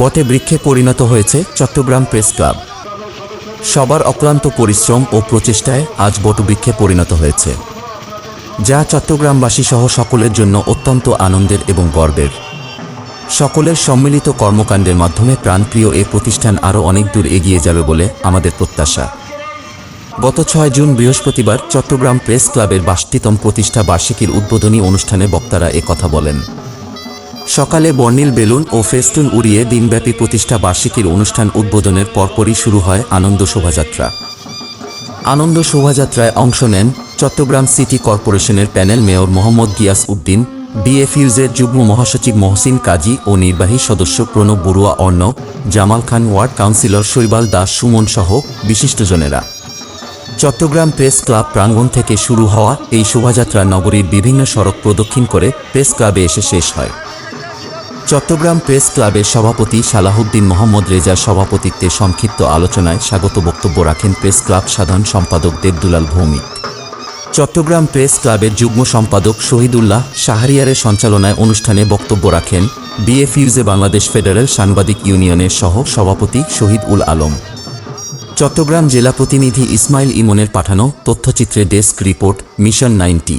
বটে বৃক্ষে পরিণত হয়েছে চট্টগ্রাম প্রেস ক্লাব। সবার অক্লান্ত পরিশ্রম ও প্রচেষ্টায় আজ বটবৃক্ষে পরিণত হয়েছে, যা চট্টগ্রামবাসী সহ সকলের জন্য অত্যন্ত আনন্দের এবং গর্বের। সকলের সম্মিলিত কর্মকাণ্ডের মাধ্যমে প্রাণপ্রিয় এ প্রতিষ্ঠান আরও অনেক দূর এগিয়ে যাবে বলে আমাদের প্রত্যাশা। গত ছয় জুন বৃহস্পতিবার চট্টগ্রাম প্রেস ক্লাবের বাষট্টিতম প্রতিষ্ঠা বার্ষিকীর উদ্বোধনী অনুষ্ঠানে বক্তারা কথা বলেন। সকালে বর্ণিল বেলুন ও ফেস্টুন উড়িয়ে দিনব্যাপী প্রতিষ্ঠা বার্ষিকীর অনুষ্ঠান উদ্বোধনের পরপরই শুরু হয় আনন্দ শোভাযাত্রা। আনন্দ শোভাযাত্রায় অংশ নেন চট্টগ্রাম সিটি কর্পোরেশনের প্যানেল মেয়র মোহাম্মদ গিয়াস উদ্দিন বিএফইউজের যুগ্ম মহাসচিব মহসিন কাজী ও নির্বাহী সদস্য প্রণব বড়ুয়া অর্ণব জামাল খান ওয়ার্ড কাউন্সিলর শৈবাল দাস, সুমন সহ বিশিষ্টজনেরা। চট্টগ্রাম প্রেস ক্লাব প্রাঙ্গণ থেকে শুরু হওয়া এই শোভাযাত্রা নগরীর বিভিন্ন সড়ক প্রদক্ষিণ করে প্রেস ক্লাবে এসে শেষ হয়। চট্টগ্রাম প্রেস ক্লাবের সভাপতি সালাহুদ্দিন মোহাম্মদ রেজার সভাপতিত্বে সংক্ষিপ্ত আলোচনায় স্বাগত বক্তব্য রাখেন প্রেস ক্লাব সাধারণ সম্পাদক দেবদুলাল ভৌমিক। চট্টগ্রাম প্রেস ক্লাবের যুগ্ম সম্পাদক শহীদুল্লাহ শাহরিয়ারের সঞ্চালনায় অনুষ্ঠানে বক্তব্য রাখেন বিএফইউজে বাংলাদেশ ফেডারেল সাংবাদিক ইউনিয়নের সহ সভাপতি শহীদ উল আলম। চট্টগ্রাম জেলা প্রতিনিধি ইসমাইল ইমনের পাঠানো তথ্যচিত্রে desk report, mission ninety.